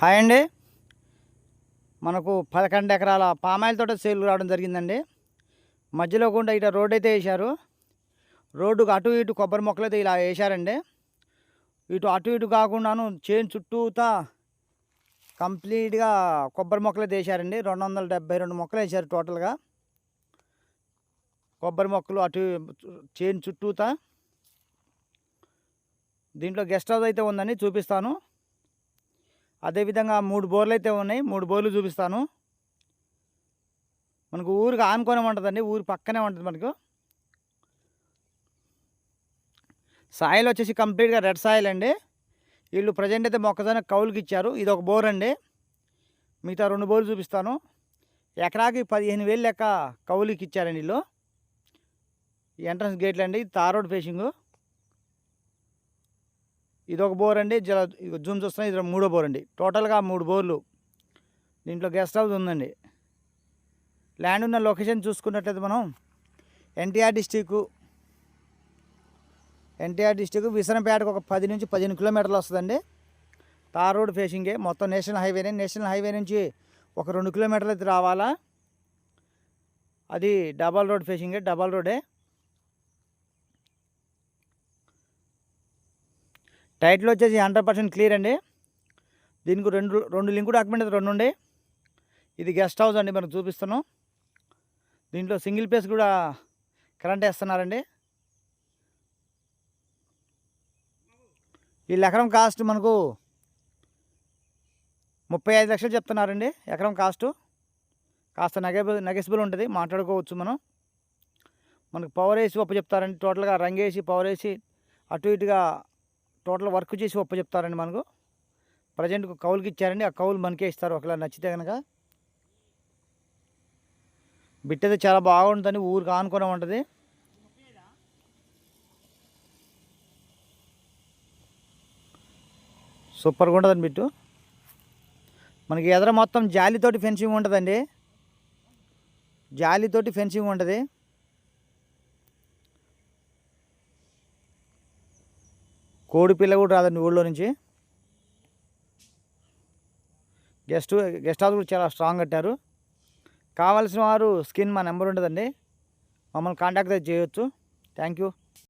Hi అండి. మనకు పదకొండు ఎకరాల పామాయిల్ తోట సేల్ రావడం జరిగిందండి. మధ్యలో కూడా ఇట రోడ్ అయితే వేశారు. రోడ్డుకు అటు ఇటు కొబ్బరి మొక్కలు అయితే ఇలా వేశారండి. ఇటు అటు ఇటు కాకుండాను చేను చుట్టూతా కంప్లీట్గా కొబ్బరి మొక్కలు అయితే వేశారండి. రెండు వందల డెబ్బై రెండు మొక్కలు వేశారు టోటల్గా. కొబ్బరి మొక్కలు అటు చేను చుట్టూతా. దీంట్లో గెస్ట్ హౌస్ అయితే ఉందని చూపిస్తాను. అదేవిధంగా మూడు బోర్లు అయితే ఉన్నాయి. మూడు బోర్లు చూపిస్తాను. మనకు ఊరికి ఆనుకొని ఉంటుందండి. ఊరి పక్కనే ఉంటుంది మనకు. సాయిల్ వచ్చేసి కంప్లీట్గా రెడ్ సాయిల్ అండి. వీళ్ళు ప్రజెంట్ అయితే మొక్కజొన్న కౌలుకి ఇచ్చారు. ఇది ఒక బోర్ అండి. మిగతా రెండు బోర్లు చూపిస్తాను. ఎకరాకి పదిహేను వేలు లెక్క కౌలుకి ఇచ్చారండి వీళ్ళు. ఎంట్రన్స్ గేట్లు అండి. Tar road facing facing. ఇది ఒక బోర్ అండి. జర జూమ్ చూస్తున్నా ఇది మూడో బోర్ అండి. టోటల్గా మూడు బోర్లు. దీంట్లో గెస్ట్ హౌస్ ఉందండి. ల్యాండ్ ఉన్న లొకేషన్ చూసుకున్నట్లయితే మనం ఎన్టీఆర్ డిస్టిక్ ఎన్టీఆర్ డిస్టిక్ విసరంపేటకు ఒక పది నుంచి పదిహేను కిలోమీటర్లు వస్తుందండి. తార్ రోడ్ ఫేసింగే. మొత్తం నేషనల్ హైవేనే నేషనల్ హైవే నుంచి ఒక రెండు కిలోమీటర్లు అయితే రావాలా. అది డబల్ రోడ్ ఫేసింగే. డబల్ రోడే. టైటిల్ వచ్చేసి హండ్రెడ్ పర్సెంట్ క్లియర్ అండి. దీనికి రెండు రెండు లింకు డాక్యుమెంట్ అయితే రెండు ఉండే. ఇది గెస్ట్ హౌస్ అండి మనం చూపిస్తున్నాం. దీంట్లో సింగిల్ పేస్ కూడా కరెంట్ వేస్తున్నారండి. వీళ్ళు ఎకరం కాస్ట్ మనకు ముప్పై ఐదు లక్షలు చెప్తున్నారండి ఎకరం కాస్టు. కాస్త నెగబుల్ నెగెసిబుల్ ఉంటుంది మాట్లాడుకోవచ్చు మనం. మనకు పవర్ వేసి ఒప్ప చెప్తారండి. టోటల్గా రంగేసి పవర్ వేసి అటు ఇటుగా టోటల్ వర్క్ చేసి ఒప్ప చెప్తారండి మనకు. ప్రజెంట్ కౌలుకి ఇచ్చారండి. ఆ కౌలు మనకే ఇస్తారు. ఒకవేళ నచ్చితే కనుక బిట్ అయితే చాలా బాగుంటుంది ఊరికి ఆనుకొని ఉంటుంది. సూపర్గా ఉంటుందండి బిట్టు. మనకి ఎదర మొత్తం జాలితోటి ఫెన్సింగ్ ఉంటుందండి. జాలితోటి ఫెన్సింగ్ ఉంటుంది. కోడి పిల్ల కూడా రాదండి ఊళ్ళో నుంచి. గెస్ట్ గెస్ట్ హౌస్ కూడా చాలా స్ట్రాంగ్ కట్టారు. కావాల్సిన వారు స్కిన్ మా నెంబర్ ఉంటుందండి. మమ్మల్ని కాంటాక్ట్ అయితే చేయొచ్చు. Thank you.